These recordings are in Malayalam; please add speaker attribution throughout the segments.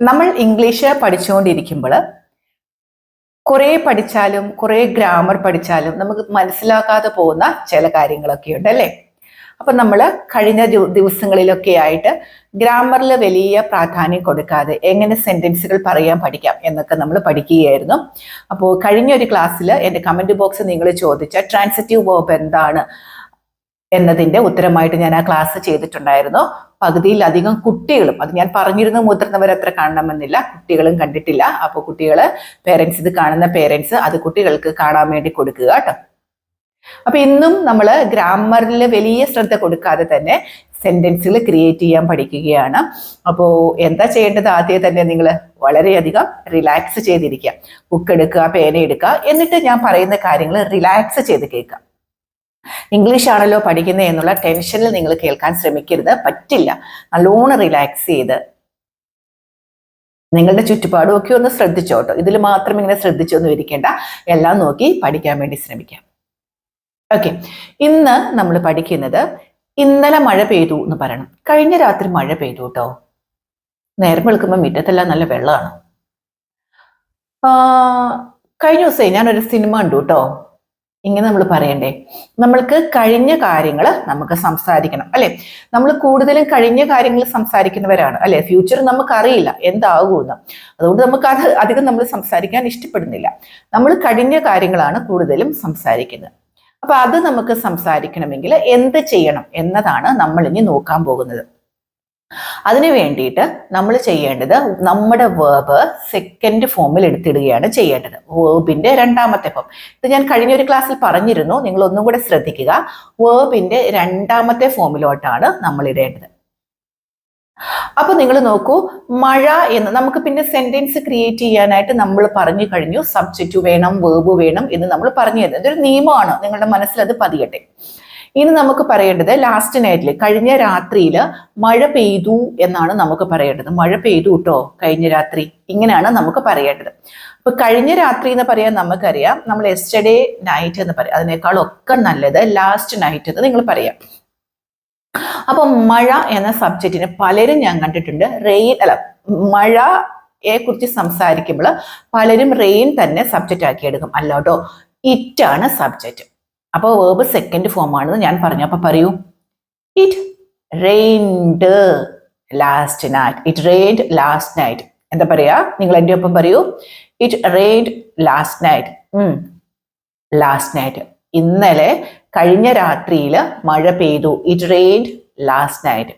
Speaker 1: നമ്മൾ ഇംഗ്ലീഷ് പഠിച്ചുകൊണ്ടിരിക്കുമ്പോൾ കുറേ പഠിച്ചാലും കുറേ ഗ്രാമർ പഠിച്ചാലും നമുക്ക് മനസ്സിലാക്കാതെ പോകുന്ന ചില കാര്യങ്ങളൊക്കെ ഉണ്ട് അല്ലേ? അപ്പം നമ്മൾ കഴിഞ്ഞ ദിവസങ്ങളിലൊക്കെ ആയിട്ട് ഗ്രാമറിൽ വലിയ പ്രാധാന്യം കൊടുക്കാതെ എങ്ങനെ സെന്റൻസുകൾ പറയാൻ പഠിക്കാം എന്നൊക്കെ നമ്മൾ പഠിക്കുകയായിരുന്നു. അപ്പോൾ കഴിഞ്ഞ ഒരു ക്ലാസ്സിൽ എന്റെ കമന്റ് ബോക്സ് നിങ്ങൾ ചോദിച്ച ട്രാൻസിറ്റീവ് വേർബ് എന്താണ്? എന്നതിന്റെ ഉത്തരമായിട്ട് ഞാൻ ആ ക്ലാസ് ചെയ്തിട്ടുണ്ടായിരുന്നു. പകുതിയിലധികം കുട്ടികളും അത് ഞാൻ പറഞ്ഞിരുന്ന മുതിർന്നവർ അത്ര കാണണമെന്നില്ല കുട്ടികളും കണ്ടിട്ടില്ല. അപ്പോൾ കുട്ടികൾ പേരൻസ് ഇത് കാണുന്ന പേരൻസ് അത് കുട്ടികൾക്ക് കാണാൻ വേണ്ടി കൊടുക്കുക കേട്ടോ. അപ്പൊ ഇന്നും നമ്മൾ ഗ്രാമറിൽ വലിയ ശ്രദ്ധ കൊടുക്കാതെ തന്നെ സെന്റൻസുകൾ ക്രിയേറ്റ് ചെയ്യാൻ പഠിക്കുകയാണ്. അപ്പോൾ എന്താ ചെയ്യേണ്ടത് ആദ്യം തന്നെ നിങ്ങൾ വളരെയധികം റിലാക്സ് ചെയ്തിരിക്കുക. ബുക്ക് എടുക്കുക പേന എടുക്കുക. എന്നിട്ട് ഞാൻ പറയുന്ന കാര്യങ്ങൾ റിലാക്സ് ചെയ്ത് കേൾക്കുക. ഇംഗ്ലീഷ് ആണല്ലോ പഠിക്കുന്നത് എന്നുള്ള ടെൻഷനിൽ നിങ്ങൾ കേൾക്കാൻ ശ്രമിക്കരുത്. പറ്റില്ല. നല്ലോണം റിലാക്സ് ചെയ്ത് നിങ്ങളുടെ ചുറ്റുപാടും ഒക്കെ ഒന്ന് ശ്രദ്ധിച്ചോട്ടോ. ഇതിൽ മാത്രം ഇങ്ങനെ ശ്രദ്ധിച്ചൊന്നും ഇരിക്കേണ്ട. എല്ലാം നോക്കി പഠിക്കാൻ വേണ്ടി ശ്രമിക്കാം. ഓക്കെ ഇന്ന് നമ്മൾ പഠിക്കുന്നത് ഇന്നലെ മഴ പെയ്തു എന്ന് പറയണം. കഴിഞ്ഞ രാത്രി മഴ പെയ്തു കേട്ടോ നേരം വെളുക്കുമ്പോൾ മുറ്റത്തെല്ലാം നല്ല വെള്ളമാണ്. കഴിഞ്ഞ ദിവസമേ ഞാനൊരു സിനിമ കണ്ടു കേട്ടോ ഇങ്ങനെ നമ്മൾ പറയണ്ടേ? നമ്മൾക്ക് കഴിഞ്ഞ കാര്യങ്ങൾ നമുക്ക് സംസാരിക്കണം അല്ലെ? നമ്മൾ കൂടുതലും കഴിഞ്ഞ കാര്യങ്ങൾ സംസാരിക്കുന്നവരാണ് അല്ലെ? ഫ്യൂച്ചർ നമുക്ക് നമുക്കറിയില്ല എന്താകുമെന്ന്. അതുകൊണ്ട് നമുക്ക് അത് അധികം നമ്മൾ സംസാരിക്കാൻ ഇഷ്ടപ്പെടുന്നില്ല. നമ്മൾ കഴിഞ്ഞ കാര്യങ്ങളാണ് കൂടുതലും സംസാരിക്കുന്നത്. അപ്പൊ അത് നമുക്ക് സംസാരിക്കണമെങ്കിൽ എന്ത് ചെയ്യണം എന്നതാണ് നമ്മൾ ഇനി നോക്കാൻ പോകുന്നത്. അതിനു വേണ്ടിയിട്ട് നമ്മൾ ചെയ്യേണ്ടത് നമ്മുടെ വേർബ് സെക്കൻഡ് ഫോമിൽ എടുത്തിടുകയാണ് ചെയ്യേണ്ടത്. വേർബിന്റെ രണ്ടാമത്തെ ഫോം ഇത് ഞാൻ കഴിഞ്ഞ ഒരു ക്ലാസ്സിൽ പറഞ്ഞിരുന്നു. നിങ്ങൾ ഒന്നും കൂടെ ശ്രദ്ധിക്കുക. വേർബിന്റെ രണ്ടാമത്തെ ഫോമിലോട്ടാണ് നമ്മൾ ഇടേണ്ടത്. അപ്പൊ നിങ്ങൾ നോക്കൂ. മഴ എന്ന് നമുക്ക് പിന്നെ സെന്റൻസ് ക്രിയേറ്റ് ചെയ്യാനായിട്ട് നമ്മൾ പറഞ്ഞു കഴിഞ്ഞു. സബ്ജക്റ്റ് വേണം വേർബ് വേണം എന്ന് നമ്മൾ പറഞ്ഞു തരുന്നത്. ഇതൊരു നിയമമാണ്. നിങ്ങളുടെ മനസ്സിൽ അത് പതിയട്ടെ. ഇനി നമുക്ക് പറയേണ്ടത് ലാസ്റ്റ് നൈറ്റിൽ കഴിഞ്ഞ രാത്രിയിൽ മഴ പെയ്തു എന്നാണ് നമുക്ക് പറയേണ്ടത്. മഴ പെയ്തു കേട്ടോ കഴിഞ്ഞ രാത്രി. ഇങ്ങനെയാണ് നമുക്ക് പറയേണ്ടത്. അപ്പൊ കഴിഞ്ഞ രാത്രി എന്ന് പറയാൻ നമുക്കറിയാം നമ്മൾ എസ്റ്റർഡേ നൈറ്റ് എന്ന് പറയാം. അതിനേക്കാളൊക്കെ നല്ലത് ലാസ്റ്റ് നൈറ്റ് എന്ന് നിങ്ങൾ പറയാം. അപ്പൊ മഴ എന്ന സബ്ജക്റ്റിന് പലരും ഞാൻ കണ്ടിട്ടുണ്ട്. റെയിൻ അല്ല മഴയെ കുറിച്ച് സംസാരിക്കുമ്പോൾ പലരും റെയിൻ തന്നെ സബ്ജക്റ്റ് ആക്കി എടുക്കും. അല്ലാട്ടോ ഇറ്റാണ് സബ്ജക്റ്റ് അപ്പോൾ വേർബ് സെക്കൻഡ് ഫോം ആണെന്ന് ഞാൻ പറഞ്ഞു. അപ്പൊ പറയൂ. It rained last night it rained last night എന്താ പറയാ? നിങ്ങൾ എന്റെ ഒപ്പം പറയൂ. It rained last night last night ഇന്നലെ കഴിഞ്ഞ രാത്രിയിൽ മഴ പെയ്തു. It rained last night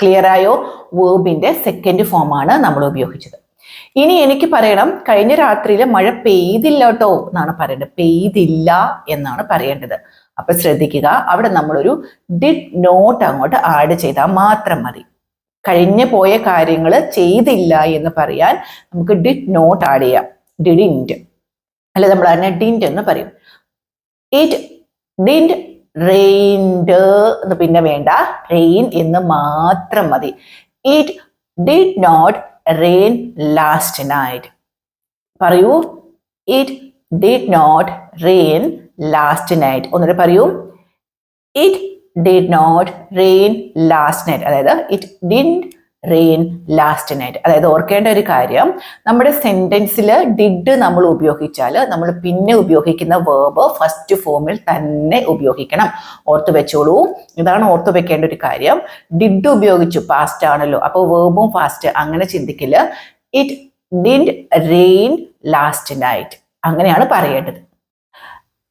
Speaker 1: clear ആയോ? വേർബിന്റെ സെക്കൻഡ് ഫോം ആണ് നമ്മൾ ഉപയോഗിച്ചത്. ഇനി എനിക്ക് പറയണം കഴിഞ്ഞ രാത്രിയിൽ മഴ പെയ്തില്ല കേട്ടോ എന്നാണ് പറയേണ്ടത്. പെയ്തില്ല എന്നാണ് പറയേണ്ടത്. അപ്പൊ ശ്രദ്ധിക്കുക അവിടെ നമ്മളൊരു ഡിഡ് നോട്ട് അങ്ങോട്ട് ആഡ് ചെയ്താൽ മാത്രം മതി. കഴിഞ്ഞു പോയ കാര്യങ്ങൾ ചെയ്തില്ല എന്ന് പറയാൻ നമുക്ക് ഡിഡ് നോട്ട് ആഡ് ചെയ്യാം. ഡിഡിന്റ് അല്ലെ നമ്മൾ അതിനെ ഡിന്റ് എന്ന് പറയും. ഇറ്റ് ഡിന്റ് റെയിൻഡ് എന്ന് പിന്നെ വേണ്ട. റെയിൻ എന്ന് മാത്രം മതി. It did not rain last night പറയൂ it did not rain last night ഒന്നുകൂടെ പറയൂ it did not rain last night അതായത് it did rain last night അതായത് ഓർക്കേണ്ട ഒരു കാര്യം നമ്മുടെ സെന്റൻസിൽ ഡിഡ് നമ്മൾ ഉപയോഗിച്ചാൽ നമ്മൾ പിന്നെ ഉപയോഗിക്കുന്ന വേർബ് ഫസ്റ്റ് ഫോമിൽ തന്നെ ഉപയോഗിക്കണം. ഓർത്തു വെച്ചോളൂ. ഇതാണ് ഓർത്തു വെക്കേണ്ട ഒരു കാര്യം. ഡിഡ് ഉപയോഗിച്ചു പാസ്റ്റ് ആണല്ലോ. അപ്പോൾ വേർബും ഫാസ്റ്റ് അങ്ങനെ ചിന്തിക്കില്ല it did rain last night അങ്ങനെയാണ് പറയേണ്ടത്.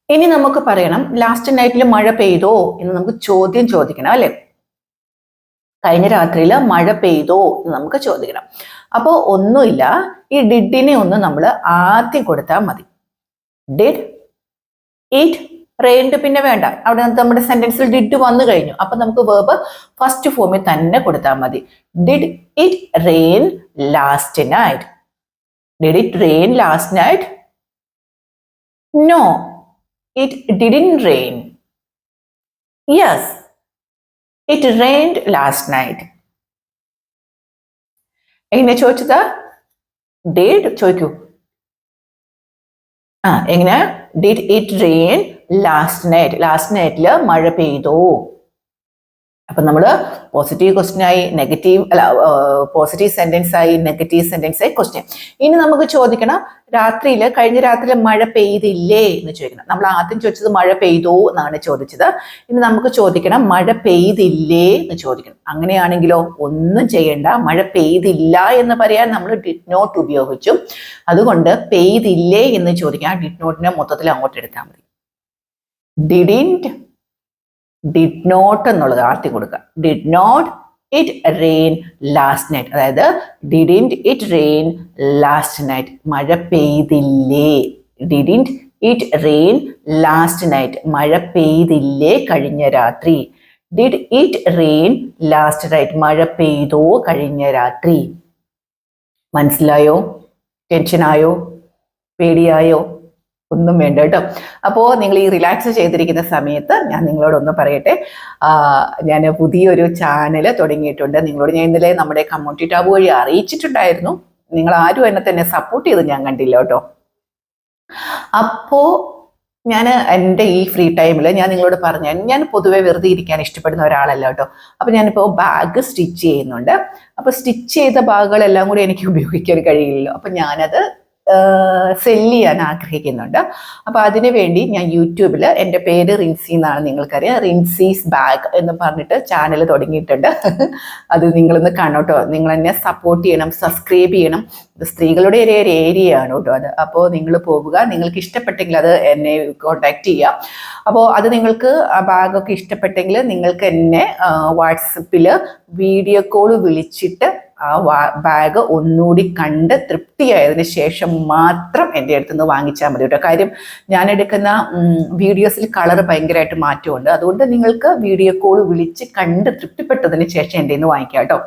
Speaker 1: ഇനി നമുക്ക് പറയണം ലാസ്റ്റ് നൈറ്റിൽ മഴ പെയ്തോ എന്ന് നമുക്ക് ചോദ്യം ചോദിക്കണം അല്ലെ? കഴിഞ്ഞ രാത്രിയിൽ മഴ പെയ്തോ എന്ന് നമുക്ക് ചോദിക്കണം. അപ്പോൾ ഒന്നുമില്ല. ഈ ഡിഡിനെ ഒന്ന് നമ്മൾ ആദ്യം കൊടുത്താൽ മതി. ഡിഡ് ഇറ്റ് റെയിൻഡ് പിന്നെ വേണ്ട. അവിടെ നമ്മുടെ സെന്റൻസിൽ ഡിഡ് വന്നു കഴിഞ്ഞു. അപ്പൊ നമുക്ക് വേർബ് ഫസ്റ്റ് ഫോമിൽ തന്നെ കൊടുത്താൽ മതി. Did it rain last night did it rain last night no it didn't rain yes it rained last night എങ്ങനെ ചോദിച്ചത്? ഡേഡ് ചോദിക്കൂ. ആ എങ്ങനെ? Did it rain last night last നൈറ്റിൽ മഴ പെയ്തോ. അപ്പം നമ്മൾ പോസിറ്റീവ് ക്വസ്റ്റ്യൻ ആയി നെഗറ്റീവ് അല്ല പോസിറ്റീവ് സെന്റൻസ് ആയി നെഗറ്റീവ് സെന്റൻസ് ആയി ക്വസ്റ്റ്യൻ ഇനി നമുക്ക് ചോദിക്കണം രാത്രിയിൽ കഴിഞ്ഞ രാത്രിയിൽ മഴ പെയ്തില്ലേ എന്ന് ചോദിക്കണം. നമ്മൾ ആദ്യം ചോദിച്ചത് മഴ പെയ്തോ എന്നാണ് ചോദിച്ചത്. ഇനി നമുക്ക് ചോദിക്കണം മഴ പെയ്തില്ലേ എന്ന് ചോദിക്കണം. അങ്ങനെയാണെങ്കിലോ ഒന്നും ചെയ്യണ്ട. മഴ പെയ്തില്ല എന്ന് പറയാൻ നമ്മൾ ഡിഡ് നോട്ട് ഉപയോഗിച്ചു. അതുകൊണ്ട് പെയ്തില്ലേ എന്ന് ചോദിക്കാൻ ഡിഡ് നോട്ടിനെ മൊത്തത്തിൽ അങ്ങോട്ട് എടുത്താൽ മതി. ഡിഡിന്റ് ഡിഡ് നോട്ട് എന്നുള്ളത് ആർത്തി കൊടുക്കുക. Did not it rain last night അതായത് didn't it rain last night മഴ പെയ്തില്ലേ? Didn't it rain last night മഴ പെയ്തില്ലേ കഴിഞ്ഞ രാത്രി? Did it rain last night മഴ പെയ്തോ കഴിഞ്ഞ രാത്രി? മനസ്സിലായോ? ടെൻഷനായോ? പേടിയായോ? ഒന്നും വേണ്ട കേട്ടോ. അപ്പോൾ നിങ്ങൾ ഈ റിലാക്സ് ചെയ്തിരിക്കുന്ന സമയത്ത് ഞാൻ നിങ്ങളോടൊന്ന് പറയട്ടെ. ഞാൻ പുതിയൊരു ചാനൽ തുടങ്ങിയിട്ടുണ്ട്. നിങ്ങളോട് ഞാൻ ഇന്നലെ നമ്മുടെ കമ്മ്യൂണിറ്റി ടാബ് വഴി അറിയിച്ചിട്ടുണ്ടായിരുന്നു. നിങ്ങൾ ആരും എന്നെ തന്നെ സപ്പോർട്ട് ചെയ്ത് ഞാൻ കണ്ടില്ല കേട്ടോ. അപ്പോൾ ഞാൻ എന്റെ ഈ ഫ്രീ ടൈമിൽ ഞാൻ നിങ്ങളോട് പറഞ്ഞു ഞാൻ പൊതുവെ വെറുതെ ഇരിക്കാൻ ഇഷ്ടപ്പെടുന്ന ഒരാളല്ല കേട്ടോ. അപ്പോൾ ഞാനിപ്പോൾ ബാഗ് സ്റ്റിച്ച് ചെയ്യുന്നുണ്ട്. അപ്പോൾ സ്റ്റിച്ച് ചെയ്ത ബാഗുകളെല്ലാം കൂടി എനിക്ക് ഉപയോഗിക്കാൻ കഴിയില്ലല്ലോ. അപ്പോൾ ഞാനത് സെൽ ചെയ്യാൻ ആഗ്രഹിക്കുന്നുണ്ട്. അപ്പോൾ അതിനു വേണ്ടി ഞാൻ യൂട്യൂബിൽ എന്റെ പേര് റിൻസി എന്നാണ് നിങ്ങൾക്കറിയാം. റിൻസീസ് ബാഗ് എന്ന് പറഞ്ഞിട്ട് ചാനൽ തുടങ്ങിയിട്ടുണ്ട്. അത് നിങ്ങളൊന്ന് കാണോട്ടോ. നിങ്ങൾ എന്നെ സപ്പോർട്ട് ചെയ്യണം സബ്സ്ക്രൈബ് ചെയ്യണം. സ്ത്രീകളുടെ ഒരു ഏരിയ ആണ് കേട്ടോ അത്. അപ്പോൾ നിങ്ങൾ പോവുക നിങ്ങൾക്ക് ഇഷ്ടപ്പെട്ടെങ്കിൽ അത് എന്നെ കോണ്ടാക്ട് ചെയ്യാം. അപ്പോൾ അത് നിങ്ങൾക്ക് ആ ബാഗൊക്കെ ഇഷ്ടപ്പെട്ടെങ്കിൽ നിങ്ങൾക്ക് എന്നെ വാട്സപ്പിൽ വീഡിയോ കോൾ വിളിച്ചിട്ട് ആ വാ ബാഗ് ഒന്നുകൂടി കണ്ട് തൃപ്തിയായതിനു ശേഷം മാത്രം എന്റെ അടുത്ത് നിന്ന് വാങ്ങിച്ചാൽ മതി കേട്ടോ. കാര്യം ഞാൻ എടുക്കുന്ന വീഡിയോസിൽ കളർ ഭയങ്കരമായിട്ട് മാറ്റമുണ്ട്. അതുകൊണ്ട് നിങ്ങൾക്ക് വീഡിയോ കോൾ വിളിച്ച് കണ്ട് തൃപ്തിപ്പെട്ടതിന് ശേഷം എന്റെ നിന്ന് വാങ്ങിക്കാം കേട്ടോ.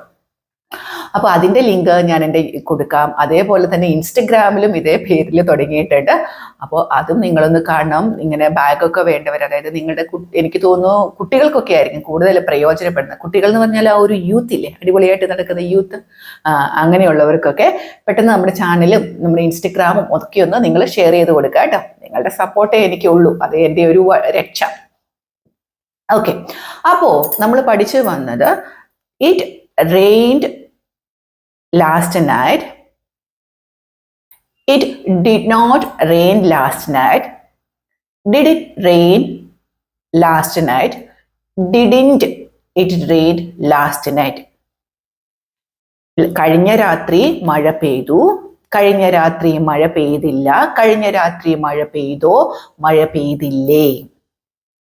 Speaker 1: അപ്പോൾ അതിന്റെ ലിങ്ക് ഞാൻ എന്റെ കൊടുക്കാം. അതേപോലെ തന്നെ ഇൻസ്റ്റഗ്രാമിലും ഇതേ പേരിൽ തുടങ്ങിയിട്ടുണ്ട്. അപ്പോൾ അതും നിങ്ങളൊന്ന് കാണണം. ഇങ്ങനെ ബാഗൊക്കെ വേണ്ടവർ അതായത് നിങ്ങളുടെ എനിക്ക് തോന്നുന്നു കുട്ടികൾക്കൊക്കെ ആയിരിക്കും കൂടുതൽ പ്രയോജനപ്പെടുന്നത്. കുട്ടികൾ എന്ന് പറഞ്ഞാൽ ആ ഒരു യൂത്ത് ഇല്ലേ? അടിപൊളിയായിട്ട് നടക്കുന്ന യൂത്ത് അങ്ങനെയുള്ളവർക്കൊക്കെ പെട്ടെന്ന് നമ്മുടെ ചാനലും നമ്മുടെ ഇൻസ്റ്റഗ്രാമും ഒക്കെ ഒന്ന് നിങ്ങൾ ഷെയർ ചെയ്ത് കൊടുക്കുക കേട്ടോ. നിങ്ങളുടെ സപ്പോർട്ടേ എനിക്കുള്ളൂ. അത് എന്റെ ഒരു രക്ഷ. ഓക്കെ അപ്പോൾ നമ്മൾ പഠിച്ചു വന്നത് it rained last night. It did not rain last night. Did it rain last night? Didn't it rain last night? കഴിഞ്ഞ രാത്രി മഴ പെയ്തു കഴിഞ്ഞ രാത്രി മഴ പെയ്തില്ല കഴിഞ്ഞ രാത്രി മഴ പെയ്തോ മഴ പെയ്തില്ലേ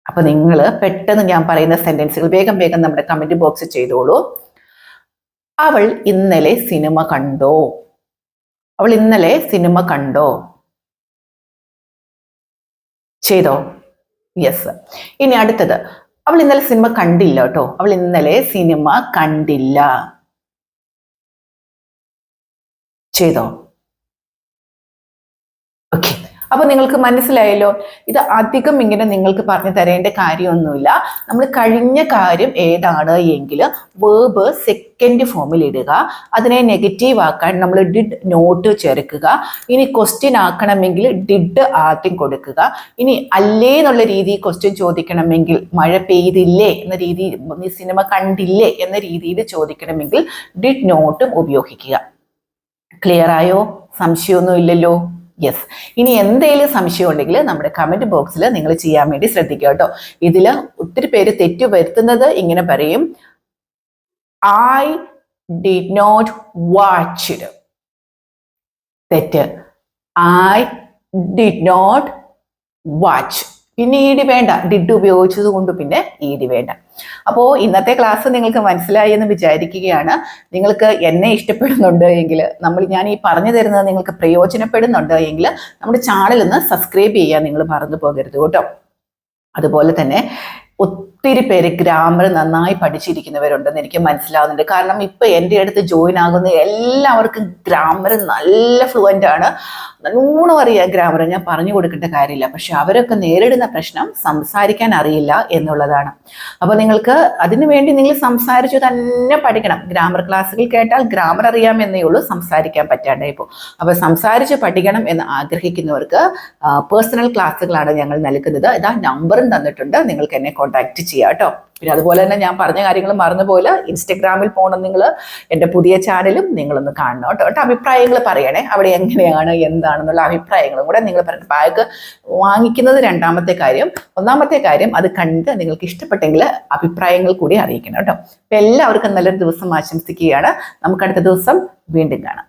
Speaker 1: അപ്പൊ നിങ്ങൾ പെട്ടെന്ന് ഞാൻ പറയുന്ന സെന്റൻസുകൾ വേഗം വേഗം നമ്മുടെ കമന്റ് ബോക്സ് ചെയ്തോളൂ അവൾ ഇന്നലെ സിനിമ കണ്ടോ? അവൾ ഇന്നലെ സിനിമ കണ്ടോ? ചെയ്തോ? യെസ് ഇനി അടുത്തത്. അവൾ ഇന്നലെ സിനിമ കണ്ടില്ല കേട്ടോ. അവൾ ഇന്നലെ സിനിമ കണ്ടില്ല. ചെയ്തോ? ഓക്കെ അപ്പൊ നിങ്ങൾക്ക് മനസ്സിലായല്ലോ ഇത് അധികം ഇങ്ങനെ നിങ്ങൾക്ക് പറഞ്ഞു തരേണ്ട കാര്യമൊന്നുമില്ല. നമ്മൾ കഴിഞ്ഞ കാര്യം ഏതാണ് എങ്കിൽ വേബ് സെക്കൻഡ് ഫോമിൽ ഇടുക. അതിനെ നെഗറ്റീവ് ആക്കാൻ നമ്മൾ ഡിഡ് നോട്ട് ചേർക്കുക. ഇനി ക്വസ്റ്റ്യൻ ആക്കണമെങ്കിൽ ഡിഡ് ആദ്യം കൊടുക്കുക. ഇനി അല്ലേ എന്നുള്ള രീതിയിൽ ക്വസ്റ്റ്യൻ ചോദിക്കണമെങ്കിൽ മഴ പെയ്തില്ലേ എന്ന രീതി സിനിമ കണ്ടില്ലേ എന്ന രീതിയിൽ ചോദിക്കണമെങ്കിൽ ഡിഡ് നോട്ടും ഉപയോഗിക്കുക. ക്ലിയർ ആയോ? സംശയമൊന്നും ഇല്ലല്ലോ. യെസ് ഇനി എന്തെങ്കിലും സംശയം ഉണ്ടെങ്കിൽ നമ്മുടെ കമന്റ് ബോക്സിൽ നിങ്ങൾ ചെയ്യാൻ വേണ്ടി ശ്രദ്ധിക്കുക കേട്ടോ. ഇതിൽ ഒത്തിരി പേര് തെറ്റു വരുത്തുന്നത് ഇങ്ങനെ പറയും. ഐ ഡി നോട്ട് വാച്ച് തെറ്റ്. ഐ ഡി നോട്ട് വാച്ച് പിന്നെ ഇ ഡി വേണ്ട. ഡിഡ് ഉപയോഗിച്ചത് കൊണ്ട് പിന്നെ ഇ ഡി വേണ്ട. അപ്പോൾ ഇന്നത്തെ ക്ലാസ് നിങ്ങൾക്ക് മനസ്സിലായി എന്ന് വിചാരിക്കുകയാണ്. നിങ്ങൾക്ക് എന്നെ ഇഷ്ടപ്പെടുന്നുണ്ട് എങ്കിൽ നമ്മൾ ഞാൻ ഈ പറഞ്ഞു തരുന്നത് നിങ്ങൾക്ക് പ്രയോജനപ്പെടുന്നുണ്ട് എങ്കിൽ നമ്മുടെ ചാനൽ ഒന്ന് സബ്സ്ക്രൈബ് ചെയ്യാൻ നിങ്ങൾ മറന്നു പോകരുത് കേട്ടോ. അതുപോലെ തന്നെ ഒത്തിരി പേര് ഗ്രാമർ നന്നായി പഠിച്ചിരിക്കുന്നവരുണ്ടെന്ന് എനിക്ക് മനസ്സിലാവുന്നുണ്ട്. കാരണം ഇപ്പൊ എന്റെ അടുത്ത് ജോയിൻ ആകുന്ന എല്ലാവർക്കും ഗ്രാമർ നല്ല ഫ്ലുവന്റ് ആണ്. നല്ലോണം അറിയാം ഗ്രാമർ ഞാൻ പറഞ്ഞു കൊടുക്കേണ്ട കാര്യമില്ല. പക്ഷെ അവരൊക്കെ നേരിടുന്ന പ്രശ്നം സംസാരിക്കാൻ അറിയില്ല എന്നുള്ളതാണ്. അപ്പോൾ നിങ്ങൾക്ക് അതിനു വേണ്ടി നിങ്ങൾ സംസാരിച്ചു തന്നെ പഠിക്കണം. ഗ്രാമർ ക്ലാസ്സുകൾ കേട്ടാൽ ഗ്രാമർ അറിയാമെന്നേ ഉള്ളൂ സംസാരിക്കാൻ പറ്റാണ്ടായി ഇപ്പോൾ. അപ്പോൾ സംസാരിച്ച് പഠിക്കണം എന്ന് ആഗ്രഹിക്കുന്നവർക്ക് പേഴ്സണൽ ക്ലാസ്സുകളാണ് ഞങ്ങൾ നൽകുന്നത്. ഇതാ നമ്പറും തന്നിട്ടുണ്ട്. നിങ്ങൾക്ക് എന്നെ കോൺടാക്ട് ചെയ്യുക കേട്ടോ. പിന്നെ അതുപോലെ തന്നെ ഞാൻ പറഞ്ഞ കാര്യങ്ങൾ മറന്നുപോലെ ഇൻസ്റ്റഗ്രാമിൽ പോകണം നിങ്ങൾ എന്റെ പുതിയ ചാനലും നിങ്ങളൊന്ന് കാണണം കേട്ടോ. കേട്ടോ അഭിപ്രായങ്ങൾ പറയണേ. അവിടെ എങ്ങനെയാണ് എന്താണെന്നുള്ള അഭിപ്രായങ്ങളും കൂടെ നിങ്ങൾ പറയണം. ബാഗ് വാങ്ങിക്കുന്നത് രണ്ടാമത്തെ കാര്യം. ഒന്നാമത്തെ കാര്യം അത് കണ്ട് നിങ്ങൾക്ക് ഇഷ്ടപ്പെട്ടെങ്കിൽ അഭിപ്രായങ്ങൾ കൂടി അറിയിക്കണം കേട്ടോ. അപ്പം എല്ലാവർക്കും നല്ലൊരു ദിവസം ആശംസിക്കുകയാണ്. നമുക്ക് അടുത്ത ദിവസം വീണ്ടും കാണാം.